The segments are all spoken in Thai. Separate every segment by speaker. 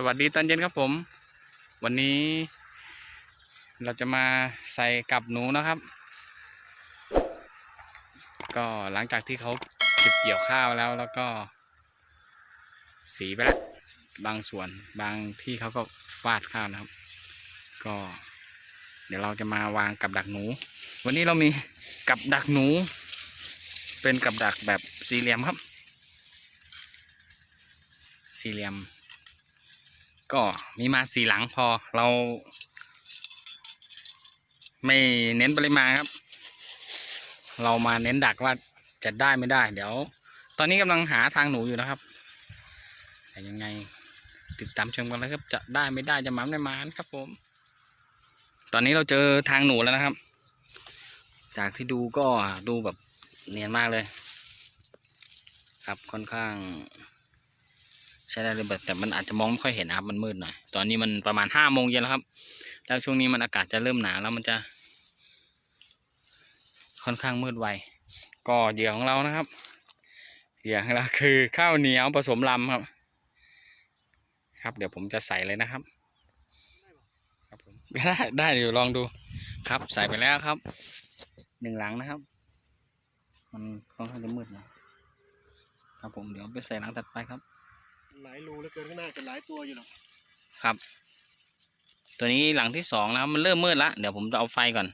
Speaker 1: สวัสดีตอนเย็นครับผม วันนี้ เราจะมาใส่กับหนูนะครับ ก็หลังจากที่เขาเก็บเกี่ยวข้าวแล้วแล้วก็ สีไปแล้วบางส่วนบางที่เขาก็ฟาดข้าวนะครับ ก็ เดี๋ยวเราจะมาวางกับดักหนู วันนี้เรามีกับดักหนู เป็นกับดักแบบสี่เหลี่ยมครับ สี่เหลี่ยม ก็มีมาสี่หลังพอเรา ไม่เน้นปริมาณครับ เรามาเน้นดักว่าจะได้ไม่ได้ เดี๋ยว ตอนนี้กำลังหาทางหนูอยู่นะครับ แต่ยังไงติดตามชมกันเลยครับ จะได้ไม่ได้จะมันไม่หมานครับผม ตอนนี้เราเจอทางหนูแล้วนะครับ จากที่ดูก็ดูแบบเนียนมากเลย ครับค่อนข้าง ช้ได้เลยแต่มันอาจจะมองไม่ค่อยเห็นนะครับมันมืดหน่อยตอนนี้มันประมาณห้าโมงเย็นแล้วครับ แล้วช่วงนี้มันอากาศจะเริ่มหนาวแล้วมันจะ ค่อนข้างมืดไวก็เหยื่อของเรานะครับเหยื่อของเราคือข้าวเหนียวผสมลำครับ ครับ เดี๋ยวผมจะใส่เลยนะครับครับผมได้ได้เดี๋ยวลองดูครับใส่ไปแล้วครับหนึ่งหลังนะครับ มันค่อนข้างจะมืดนะครับผมเดี๋ยวไปใส่หลังถัดไปครับ
Speaker 2: หลายรูแล้วเกินข้างหน้าจะหลายตัวอยู่หรอก
Speaker 1: ครับ ตัวนี้หลังที่สองนะครับมันเริ่มมืดละเดี๋ยวผมจะเอาไฟก่อน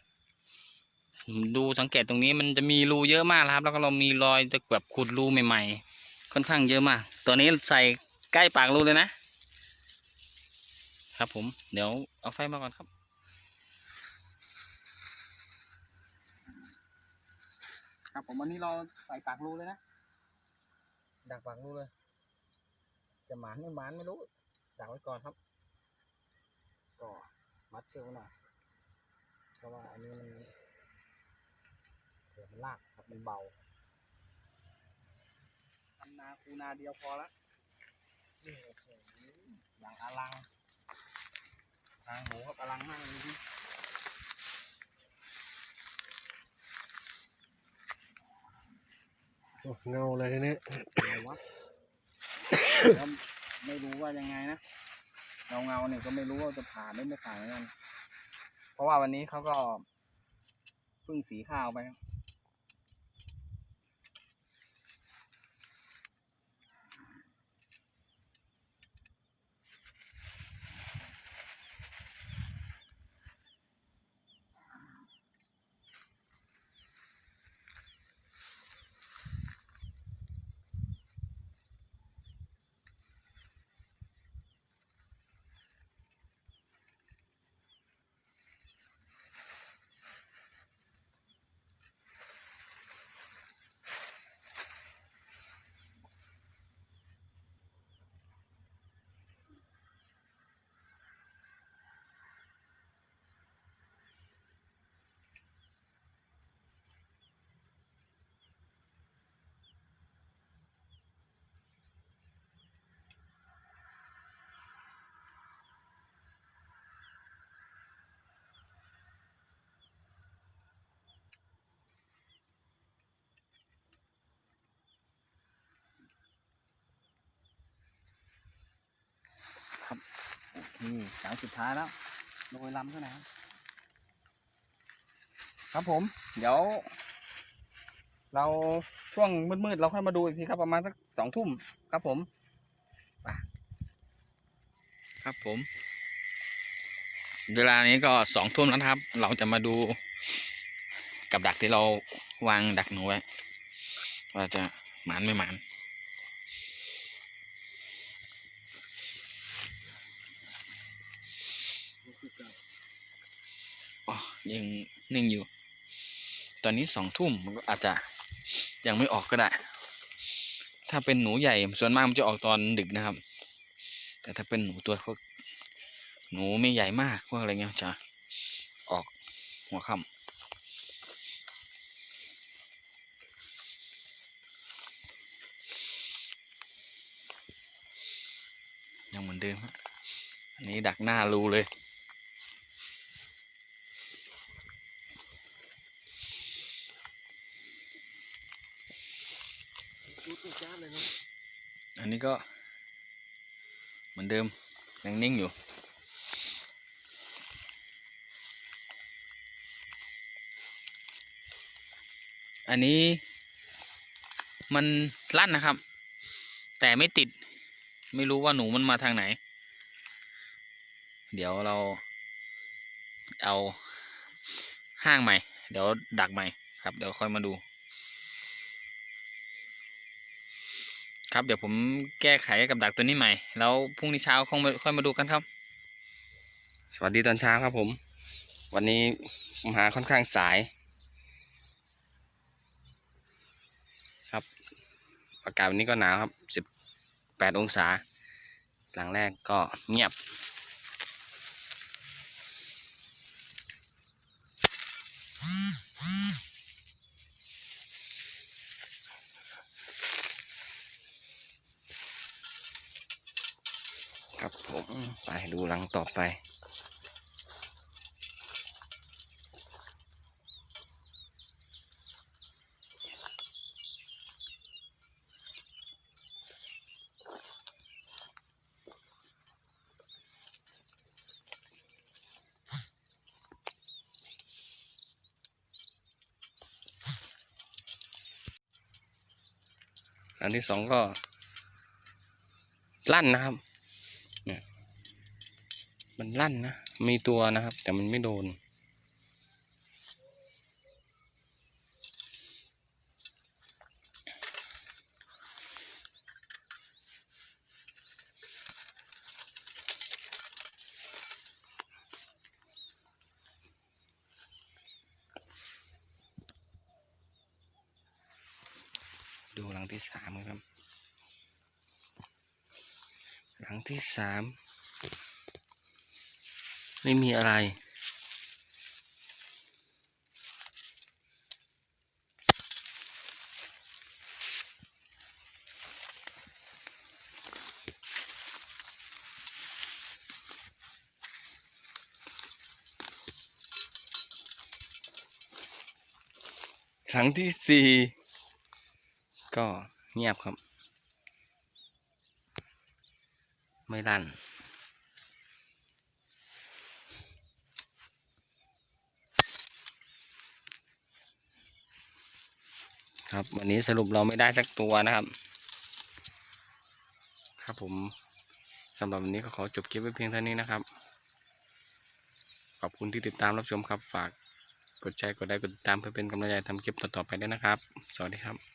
Speaker 1: ดูสังเกตตรงนี้มันจะมีรูเยอะมากนะครับ แล้วก็เรามีรอยจะแบบขุดรูใหม่ ๆ ค่อนข้างเยอะมาก ตัวนี้ใส่ใกล้ปากรูเลยนะ ครับผมเดี๋ยวเอาไฟมาก่อนครับครับผมวันนี้เราใส่ปากรูเลยนะดักปากรูเลย จะหมานไม่หมานไม่รู้ดักไว้ก่อนครับ ก็มัดเชือกไว้หน่อยเพราะว่าอันนี้มันเดี๋ยวมันลากครับมันเบาทำนาคูนาเดียวพอละนี่โอ้โหอย่างอลังทางหมูครับอลังมากเลยพี่
Speaker 2: โอ้เงาอะไรทีนี้
Speaker 1: ไรวไม่รู้ว่ายังไงนะเงาเงาเนี่ยก็ไม่รู้ว่าจะผ่านหรือไม่ผ่านเหมือนกันเพราะว่าวันนี้เขาก็เพิ่งสีข้าวไป นี่สายสุดท้ายแล้วโรยลำเท่าไหร่ครับผม เดี๋ยว เราช่วงมืดๆเราค่อยมาดูอีกทีครับประมาณสักสองทุ่มครับผมไปครับผม เวลานี้ก็สองทุ่มแล้วครับ เราจะมาดูกับดักที่เราวางดักหนูไว้ว่าจะหมานไม่หมาน ยังนิ่งอยู่ ตอนนี้สองทุ่มมันก็อาจจะยังไม่ออกก็ได้ ถ้าเป็นหนูใหญ่ส่วนมากมันจะออกตอนดึกนะครับ แต่ถ้าเป็นหนูตัวพวกหนูไม่ใหญ่มากพวกอะไรเงี้ยจะออกหัวค่ำยังเหมือนเดิมอันนี้ดักหน้ารูเลย
Speaker 2: รูตัวจ้าเลยเนาะ
Speaker 1: อันนี้ก็ เหมือนเดิมยังนิ่งอยู่ อันนี้มันลั่นนะครับ แต่ไม่ติดไม่รู้ว่าหนูมันมาทางไหน เดี๋ยวเราเอาห้างใหม่ เดี๋ยวดักใหม่ครับ เดี๋ยวค่อยมาดู ครับเดี๋ยวผมแก้ไขกับดักตัวนี้ใหม่ แล้วพรุ่งนี้เช้าคงมาค่อยมาดูกันครับ สวัสดีตอนเช้าครับผม วันนี้ผมหาค่อนข้างสาย ครับอากาศวันนี้ก็หนาวครับสิบแปดองศา หลังแรกก็เงียบ ครับผมไปดูหลังต่อไป อันที่สองก็ลั่นนะครับ เนี่ย มันลั่นนะ มีตัวนะครับ แต่มันไม่โดน ดูหลังที่สามครับ หลังที่สามไม่มีอะไรครั้งที่สี่ก็เงียบครับ ไม่ลั่น ครับวันนี้สรุปเราไม่ได้สักตัวนะครับ ครับผมสำหรับวันนี้ก็ขอจบคลิปไว้เพียงเท่านี้นะครับ ขอบคุณที่ติดตามรับชมครับฝากกดแชร์กดไลค์กดติดตามเพื่อเป็นกำลังใจทำคลิปต่อๆไปด้วยนะครับ สวัสดีครับ